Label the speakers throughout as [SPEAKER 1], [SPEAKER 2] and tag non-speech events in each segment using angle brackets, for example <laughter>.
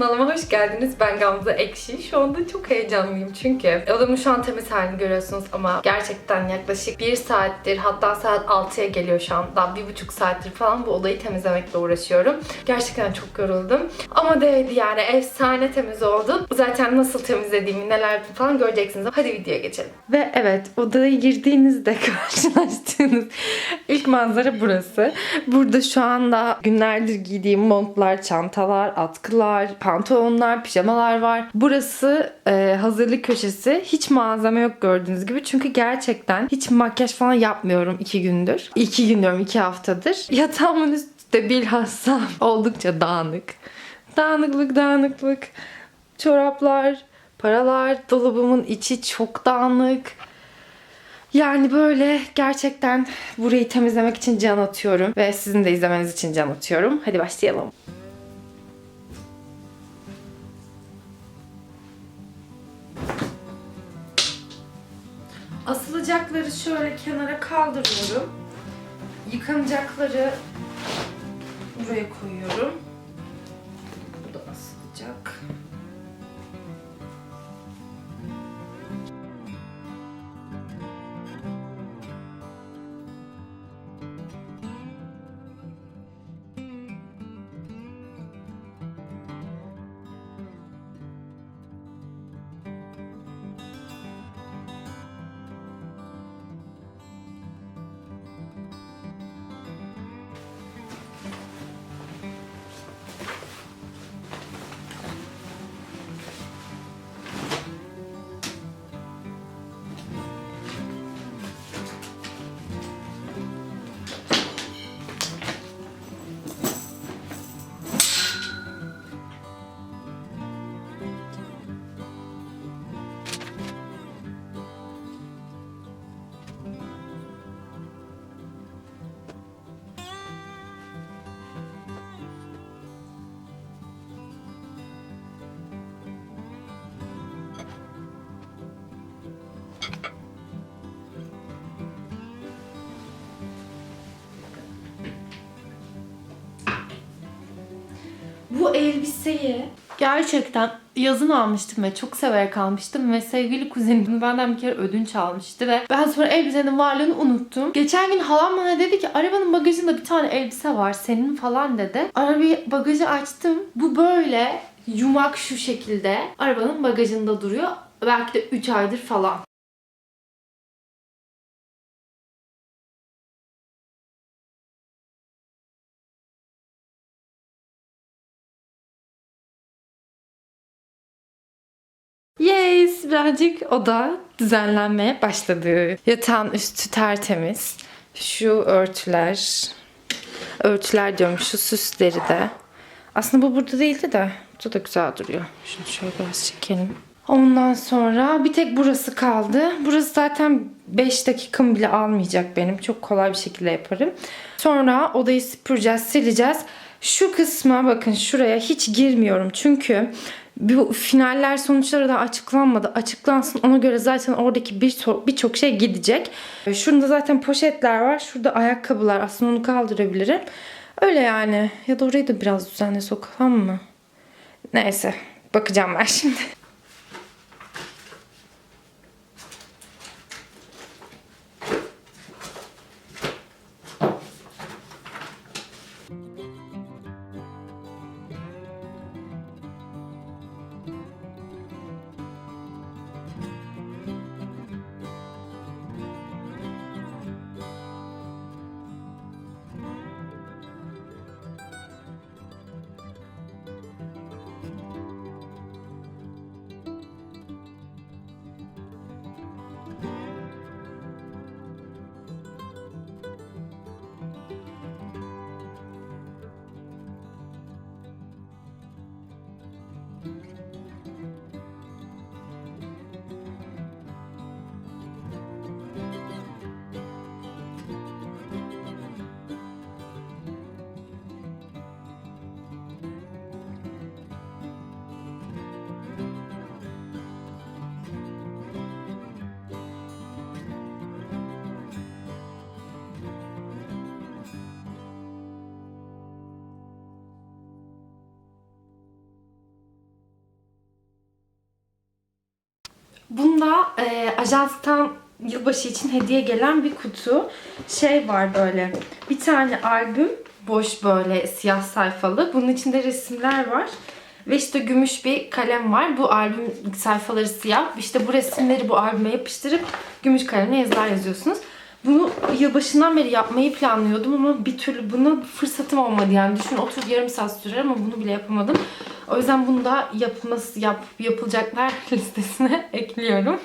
[SPEAKER 1] kanalıma hoş geldiniz. Ben Gamze Ekşi. Şu anda çok heyecanlıyım çünkü odamın şu an temiz halini görüyorsunuz ama gerçekten yaklaşık bir saattir hatta saat 6'ya geliyor şu an. Bir buçuk saattir falan bu odayı temizlemekle uğraşıyorum. Gerçekten çok yoruldum. Ama değdi yani efsane temiz oldu. Zaten nasıl temizlediğimi neler falan göreceksiniz. Hadi videoya geçelim. Ve evet odaya girdiğinizde <laughs> karşılaştığınız ilk manzara burası. Burada şu anda günlerdir giydiğim montlar, çantalar, atkılar, pantolonlar, pijamalar var. Burası e, hazırlık köşesi. Hiç malzeme yok gördüğünüz gibi. Çünkü gerçekten hiç makyaj falan yapmıyorum iki gündür. İki gün diyorum iki haftadır. <laughs> Yatağımın üstü bilhassa oldukça dağınık. Dağınıklık, dağınıklık. Çoraplar, paralar, dolabımın içi çok dağınık. Yani böyle gerçekten burayı temizlemek için can atıyorum ve sizin de izlemeniz için can atıyorum. Hadi başlayalım. Kaldırıyorum. Yıkanacakları buraya koyuyorum. Elbiseyi gerçekten yazın almıştım ve çok severek almıştım ve sevgili kuzenim benden bir kere ödünç almıştı ve ben sonra elbisenin varlığını unuttum. Geçen gün halam bana dedi ki arabanın bagajında bir tane elbise var senin falan dedi. Arabayı bagajı açtım. Bu böyle yumak şu şekilde arabanın bagajında duruyor. Belki de 3 aydır falan. Birazcık oda düzenlenmeye başladı. Yatağın üstü tertemiz. Şu örtüler, örtüler diyorum şu süsleri de. Aslında bu burada değildi de bu da güzel duruyor. Şunu şöyle biraz çekelim. Ondan sonra bir tek burası kaldı. Burası zaten 5 dakikamı bile almayacak benim. Çok kolay bir şekilde yaparım. Sonra odayı süpüreceğiz, sileceğiz. Şu kısma bakın şuraya hiç girmiyorum. Çünkü bu finaller sonuçları da açıklanmadı. Açıklansın ona göre zaten oradaki birçok birçok şey gidecek. Şurada zaten poşetler var. Şurada ayakkabılar. Aslında onu kaldırabilirim. Öyle yani. Ya da orayı da biraz düzenle sokalım mı? Neyse. Bakacağım ben <laughs> şimdi. Bunda e, ajanstan yılbaşı için hediye gelen bir kutu. Şey var böyle. Bir tane albüm. Boş böyle siyah sayfalı. Bunun içinde resimler var. Ve işte gümüş bir kalem var. Bu albüm sayfaları siyah. İşte bu resimleri bu albüme yapıştırıp gümüş kalemle yazılar yazıyorsunuz. Bunu yılbaşından beri yapmayı planlıyordum ama bir türlü buna fırsatım olmadı. Yani düşün otur yarım saat sürer ama bunu bile yapamadım. O yüzden bunu da yapılması, yap, yapılacaklar <laughs> listesine ekliyorum.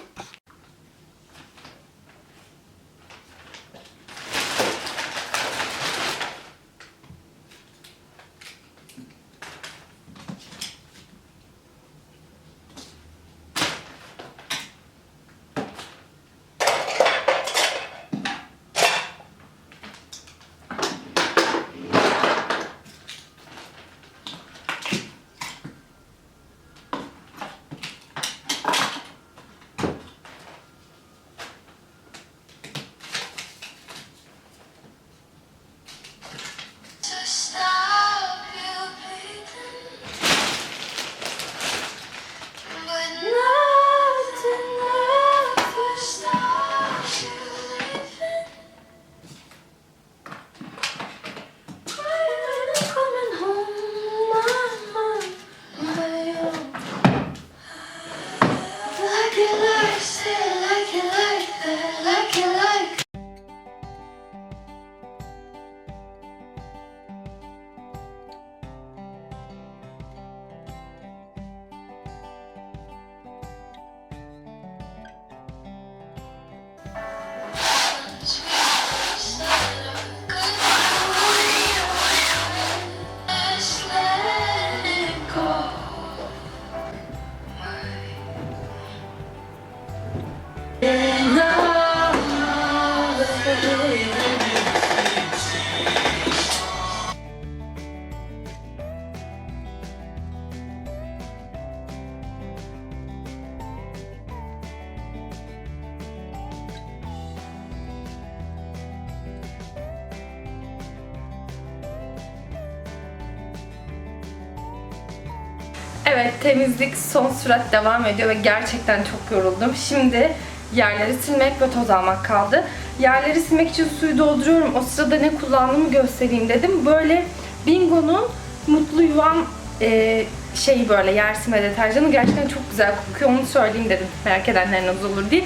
[SPEAKER 1] Evet temizlik son sürat devam ediyor ve gerçekten çok yoruldum. Şimdi yerleri silmek ve toz almak kaldı. Yerleri silmek için suyu dolduruyorum. O sırada ne kullandığımı göstereyim dedim. Böyle Bingo'nun Mutlu Yuvan e, şeyi böyle yer silme deterjanı gerçekten çok güzel kokuyor. Onu söyleyeyim dedim merak edenleriniz olur diye.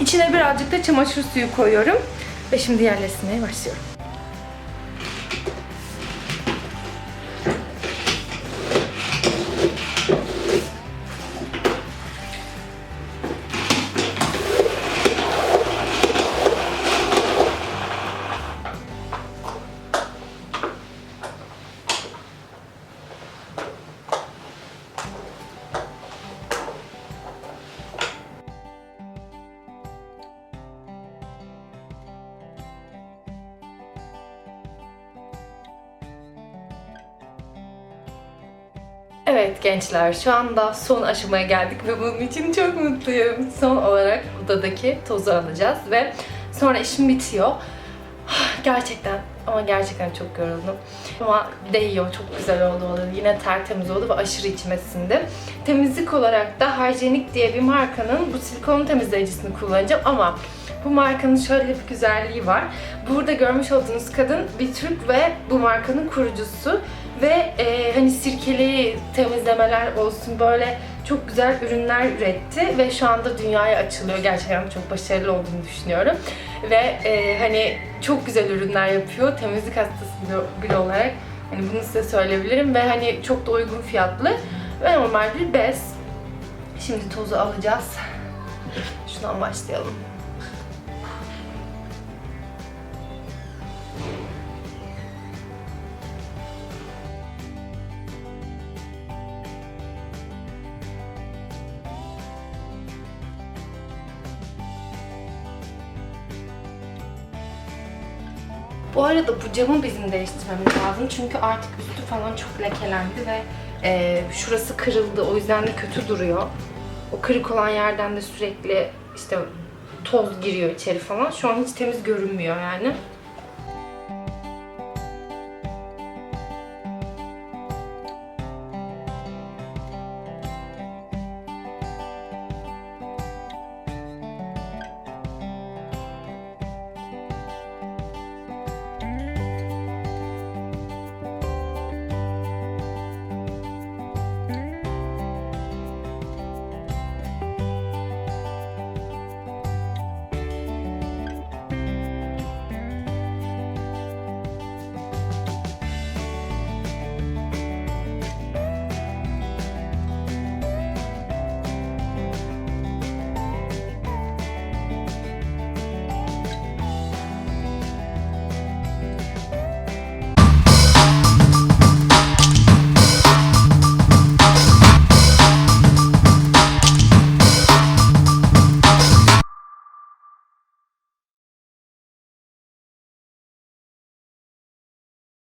[SPEAKER 1] İçine birazcık da çamaşır suyu koyuyorum. Ve şimdi yerleri silmeye başlıyorum. Evet gençler şu anda son aşamaya geldik ve bunun için çok mutluyum. Son olarak odadaki tozu alacağız ve sonra işim bitiyor. Gerçekten ama gerçekten çok yoruldum. Ama değiyor, çok güzel oldu odada. Yine tertemiz oldu ve aşırı içime sindi. Temizlik olarak da Hygienic diye bir markanın bu silikon temizleyicisini kullanacağım ama bu markanın şöyle bir güzelliği var. Burada görmüş olduğunuz kadın bir Türk ve bu markanın kurucusu ve e, hani sirkeli temizlemeler olsun böyle çok güzel ürünler üretti ve şu anda dünyaya açılıyor. Gerçekten çok başarılı olduğunu düşünüyorum. Ve e, hani çok güzel ürünler yapıyor. Temizlik hastası biri, olarak hani bunu size söyleyebilirim ve hani çok da uygun fiyatlı ve normal bir bez. Şimdi tozu alacağız. Şundan başlayalım. Bu arada bu camı bizim değiştirmemiz lazım. Çünkü artık üstü falan çok lekelendi ve e, şurası kırıldı. O yüzden de kötü duruyor. O kırık olan yerden de sürekli işte toz giriyor içeri falan. Şu an hiç temiz görünmüyor yani.